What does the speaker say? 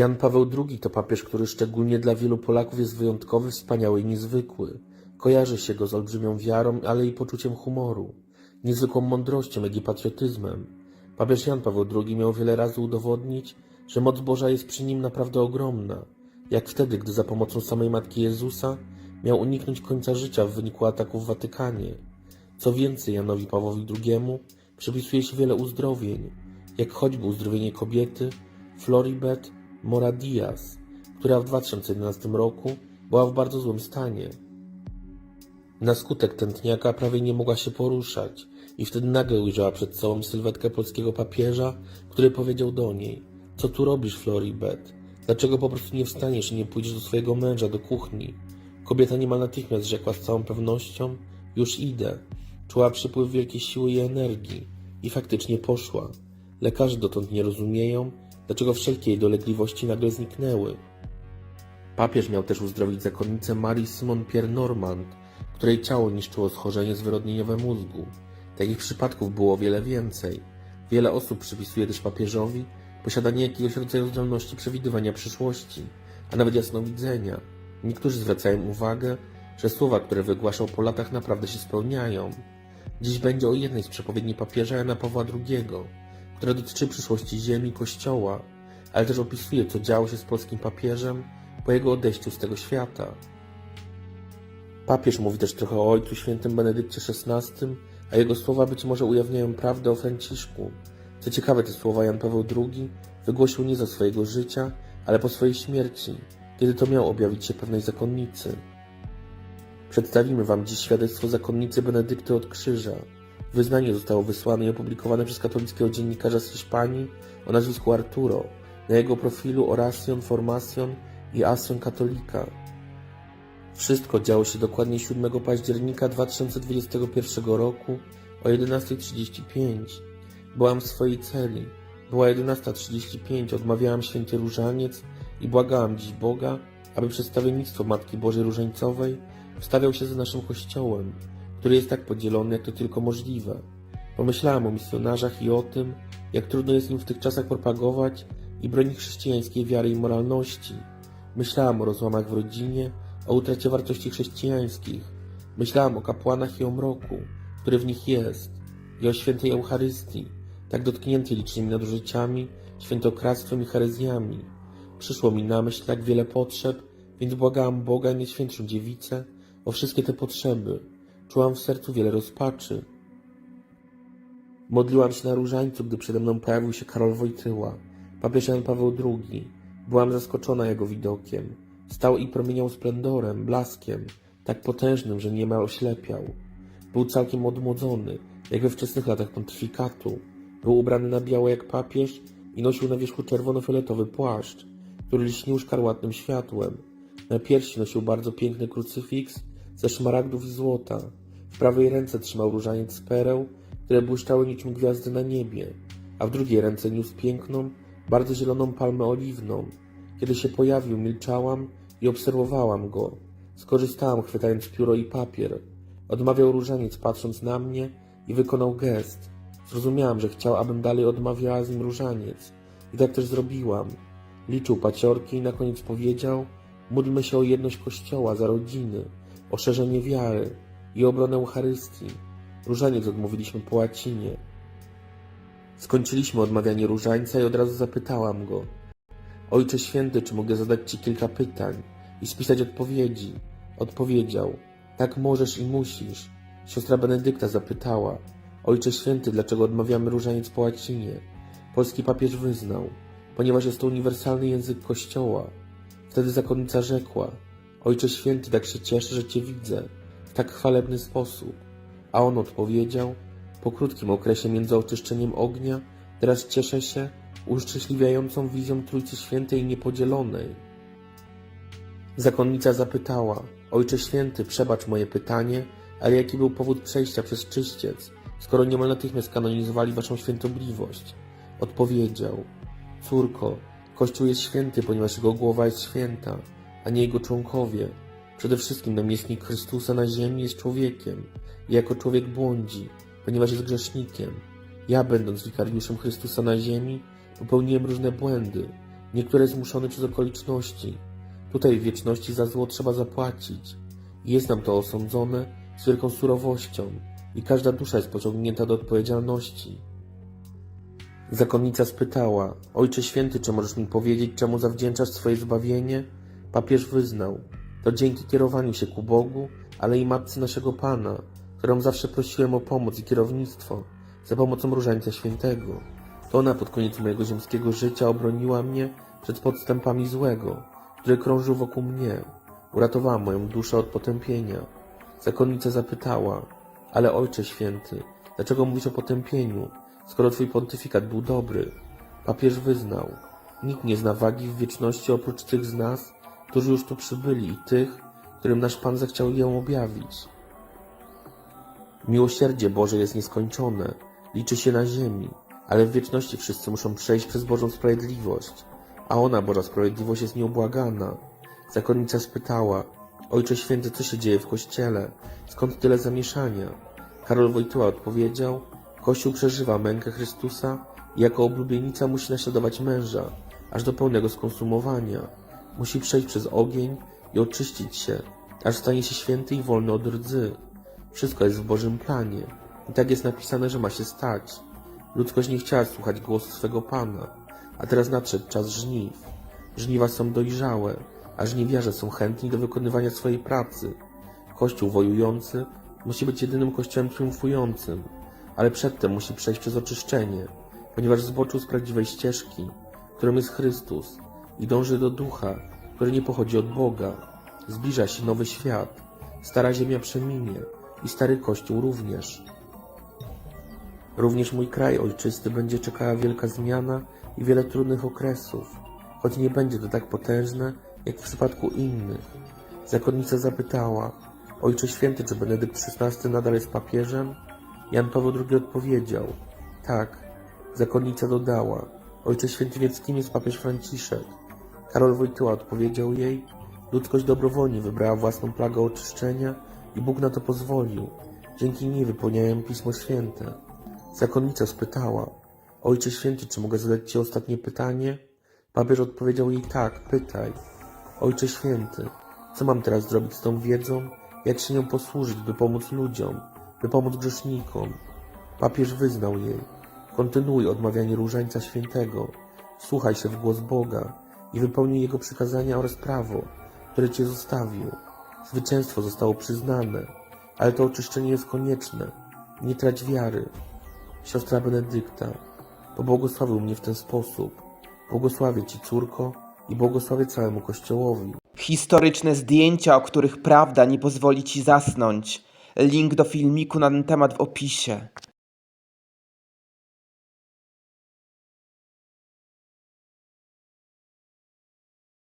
Jan Paweł II to papież, który szczególnie dla wielu Polaków jest wyjątkowy, wspaniały i niezwykły. Kojarzy się go z olbrzymią wiarą, ale i poczuciem humoru, niezwykłą mądrością, jak i patriotyzmem. Papież Jan Paweł II miał wiele razy udowodnić, że moc Boża jest przy nim naprawdę ogromna, jak wtedy, gdy za pomocą samej Matki Jezusa miał uniknąć końca życia w wyniku ataku w Watykanie. Co więcej, Janowi Pawłowi II przypisuje się wiele uzdrowień, jak choćby uzdrowienie kobiety Floribet Mora Diaz, która w 2011 roku była w bardzo złym stanie. Na skutek tętniaka prawie nie mogła się poruszać i wtedy nagle ujrzała przed sobą sylwetkę polskiego papieża, który powiedział do niej Co tu robisz, Floribet? Dlaczego po prostu nie wstaniesz i nie pójdziesz do swojego męża do kuchni? Kobieta niemal natychmiast rzekła z całą pewnością Już idę. Czuła przypływ wielkiej siły i energii i faktycznie poszła. Lekarze dotąd nie rozumieją, dlaczego wszelkie jej dolegliwości nagle zniknęły. Papież miał też uzdrowić zakonnicę Marii Simon Pierre Normand, której ciało niszczyło schorzenie zwyrodnieniowe mózgu. Takich przypadków było wiele więcej. Wiele osób przypisuje też papieżowi posiadanie jakiegoś rodzaju zdolności przewidywania przyszłości, a nawet jasnowidzenia. Niektórzy zwracają uwagę, że słowa, które wygłaszał po latach naprawdę się spełniają. Dziś będzie o jednej z przepowiedni papieża Jana Pawła II, która dotyczy przyszłości Ziemi Kościoła, ale też opisuje, co działo się z polskim papieżem po jego odejściu z tego świata. Papież mówi też trochę o Ojcu Świętym Benedykcie XVI, a jego słowa być może ujawniają prawdę o Franciszku. Co ciekawe, te słowa Jan Paweł II wygłosił nie za swojego życia, ale po swojej śmierci, kiedy to miał objawić się pewnej zakonnicy. Przedstawimy Wam dziś świadectwo zakonnicy Benedykty od Krzyża. Wyznanie zostało wysłane i opublikowane przez katolickiego dziennikarza z Hiszpanii o nazwisku Arturo na jego profilu Oración, Formación i Acción Katolika. Wszystko działo się dokładnie 7 października 2021 roku o 11.35. Byłam w swojej celi. Była 11.35, odmawiałam święty różaniec i błagałam dziś Boga, aby przedstawiennictwo Matki Bożej Różańcowej wstawiał się za naszym kościołem, który jest tak podzielony, jak to tylko możliwe. Pomyślałam o misjonarzach i o tym, jak trudno jest im w tych czasach propagować i bronić chrześcijańskiej wiary i moralności. Myślałam o rozłamach w rodzinie, o utracie wartości chrześcijańskich. Myślałam o kapłanach i o mroku, który w nich jest, i o świętej Eucharystii, tak dotkniętej licznymi nadużyciami, świętokradztwem i herezjami. Przyszło mi na myśl tak wiele potrzeb, więc błagałam Boga, Najświętszą Dziewicę, o wszystkie te potrzeby. Czułam w sercu wiele rozpaczy. Modliłam się na różańcu, gdy przede mną pojawił się Karol Wojtyła, papież Jan Paweł II. Byłam zaskoczona jego widokiem. Stał i promieniał splendorem, blaskiem, tak potężnym, że niemal oślepiał. Był całkiem odmłodzony, jak we wczesnych latach pontyfikatu. Był ubrany na biało jak papież i nosił na wierzchu czerwono-fioletowy płaszcz, który lśnił szkarłatnym światłem. Na piersi nosił bardzo piękny krucyfiks ze szmaragdów i złota. W prawej ręce trzymał różaniec z pereł, które błyszczały niczym gwiazdy na niebie, a w drugiej ręce niósł piękną, bardzo zieloną palmę oliwną. Kiedy się pojawił, milczałam i obserwowałam go. Skorzystałam, chwytając pióro i papier. Odmawiał różaniec, patrząc na mnie i wykonał gest. Zrozumiałam, że chciał, abym dalej odmawiała z nim różaniec. I tak też zrobiłam. Liczył paciorki i na koniec powiedział Módlmy się o jedność Kościoła, za rodziny, o szerzenie wiary i obronę Eucharystii. Różaniec odmówiliśmy po łacinie. Skończyliśmy odmawianie różańca i od razu zapytałam go Ojcze Święty, czy mogę zadać Ci kilka pytań i spisać odpowiedzi? Odpowiedział Tak możesz i musisz. Siostra Benedykta zapytała Ojcze Święty, dlaczego odmawiamy różaniec po łacinie? Polski papież wyznał Ponieważ jest to uniwersalny język Kościoła. Wtedy zakonnica rzekła Ojcze Święty, tak się cieszę, że Cię widzę w tak chwalebny sposób. A on odpowiedział Po krótkim okresie między oczyszczeniem ognia teraz cieszę się uszczęśliwiającą wizją Trójcy Świętej Niepodzielonej. Zakonnica zapytała Ojcze Święty, przebacz moje pytanie, ale jaki był powód przejścia przez czyściec, skoro niemal natychmiast kanonizowali Waszą świętobliwość? Odpowiedział Córko, Kościół jest święty, ponieważ jego głowa jest święta, a nie jego członkowie. Przede wszystkim namiestnik Chrystusa na ziemi jest człowiekiem i jako człowiek błądzi, ponieważ jest grzesznikiem. Ja, będąc wikariuszem Chrystusa na ziemi, popełniłem różne błędy. Niektóre zmuszone przez okoliczności. Tutaj w wieczności za zło trzeba zapłacić. Jest nam to osądzone z wielką surowością i każda dusza jest pociągnięta do odpowiedzialności. Zakonnica spytała, Ojcze Święty, czy możesz mi powiedzieć, czemu zawdzięczasz swoje zbawienie? Papież wyznał, to dzięki kierowaniu się ku Bogu, ale i Matce naszego Pana, którą zawsze prosiłem o pomoc i kierownictwo, za pomocą Różańca Świętego. To ona pod koniec mojego ziemskiego życia obroniła mnie przed podstępami złego, który krążył wokół mnie. Uratowała moją duszę od potępienia. Zakonnica zapytała, ale Ojcze Święty, dlaczego mówisz o potępieniu, skoro Twój pontyfikat był dobry? Papież wyznał, nikt nie zna wagi w wieczności oprócz tych z nas, którzy już tu przybyli i tych, którym nasz Pan zechciał ją objawić. Miłosierdzie Boże jest nieskończone, liczy się na ziemi, ale w wieczności wszyscy muszą przejść przez Bożą sprawiedliwość, a ona, Boża sprawiedliwość, jest nieubłagana. Zakonnica spytała, Ojcze Święty, co się dzieje w Kościele? Skąd tyle zamieszania? Karol Wojtyła odpowiedział, Kościół przeżywa mękę Chrystusa i jako oblubienica musi naśladować męża, aż do pełnego skonsumowania. Musi przejść przez ogień i oczyścić się, aż stanie się święty i wolny od rdzy. Wszystko jest w Bożym planie. I tak jest napisane, że ma się stać. Ludzkość nie chciała słuchać głosu swego Pana, a teraz nadszedł czas żniw. Żniwa są dojrzałe, a żniwiarze są chętni do wykonywania swojej pracy. Kościół wojujący musi być jedynym kościołem triumfującym, ale przedtem musi przejść przez oczyszczenie, ponieważ zboczył z prawdziwej ścieżki, którą jest Chrystus i dąży do ducha, który nie pochodzi od Boga. Zbliża się nowy świat, stara ziemia przeminie i stary Kościół również. Również mój kraj ojczysty będzie czekała wielka zmiana i wiele trudnych okresów, choć nie będzie to tak potężne, jak w przypadku innych. Zakonnica zapytała, Ojcze Święty, czy Benedykt XVI nadal jest papieżem? Jan Paweł II odpowiedział, tak. Zakonnica dodała, Ojcze Święty, więc kim jest papież Franciszek? Karol Wojtyła odpowiedział jej, ludzkość dobrowolnie wybrała własną plagę oczyszczenia i Bóg na to pozwolił. Dzięki niej wypełniają Pismo Święte. Zakonnica spytała, Ojcze Święty, czy mogę zadać Ci ostatnie pytanie? Papież odpowiedział jej tak, pytaj. Ojcze Święty, co mam teraz zrobić z tą wiedzą? Jak się nią posłużyć, by pomóc ludziom, by pomóc grzesznikom? Papież wyznał jej. Kontynuuj odmawianie Różańca Świętego. Słuchaj się w głos Boga i wypełnij Jego przykazania oraz prawo, które Cię zostawił. Zwycięstwo zostało przyznane, ale to oczyszczenie jest konieczne. Nie trać wiary. Siostra Benedykta, pobłogosławił mnie w ten sposób. Błogosławię Ci, córko, i błogosławię całemu Kościołowi. Historyczne zdjęcia, o których prawda nie pozwoli ci zasnąć. Link do filmiku na ten temat w opisie.